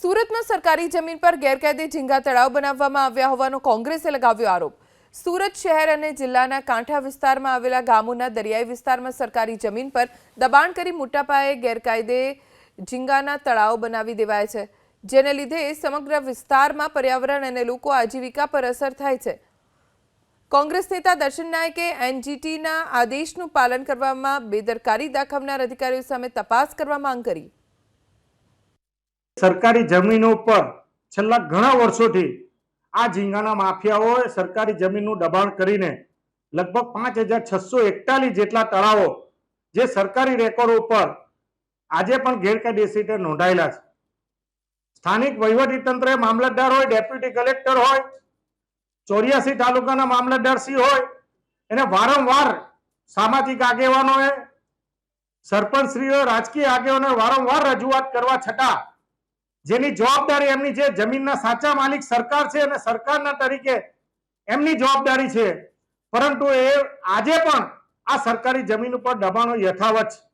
સુરતમાં સરકારી જમીન પર ગેરકાયદે ઝીંગા તળાવ બનાવવામાં આવ્યા હોવાનો કોંગ્રેસે લગાવ્યો આરોપ. સુરત શહેર અને જિલ્લાના કાંઠા વિસ્તારમાં આવેલા ગામોના દરિયાઈ વિસ્તારમાં સરકારી જમીન પર દબાણ કરી મોટા પાયે ગેરકાયદે ઝીંગાના તળાવ બનાવી દેવાય છે, જેને લીધે સમગ્ર વિસ્તારમાં પર્યાવરણ અને લોકો આજીવિકા પર અસર થાય છે. કોંગ્રેસ નેતા દર્શન નાયકે એનજીટીના આદેશનું પાલન કરવામાં બેદરકારી દાખવનાર અધિકારીઓ સામે તપાસ કરવા માંગ કરી. સરકારી જમીનો પર છેલ્લા ઘણા વર્ષોથી આ ઝીંગાના માફિયાઓએ સરકારી જમીનનું દબાણ કરીને લગભગ પાંચ હજાર છસો એકતાલીસ જેટલા તળાવો જે સરકારી રેકોર્ડ ઉપર આજે પણ ગેરકાયદેસી રીતે નોંધાયેલા છે. સ્થાનિક વહીવટી તંત્રે મામલતદાર હોય, ડેપ્યુટી કલેક્ટર હોય, ચોર્યાસી તાલુકાના મામલતદાર મામલતદારશ્રી હોય, એને વારંવાર સામાજિક આગેવાનોએ, સરપંચશ્રીઓ, રાજકીય આગેવાનો વારંવાર રજૂઆત કરવા છતાં જેની જવાબદારી એમની છે, જમીનના સાચા માલિક સરકાર છે અને સરકારના તરીકે એમની જવાબદારી છે. પરંતુ એ આજે પણ આ સરકારી જમીન ઉપર દબાણો યથાવત છે.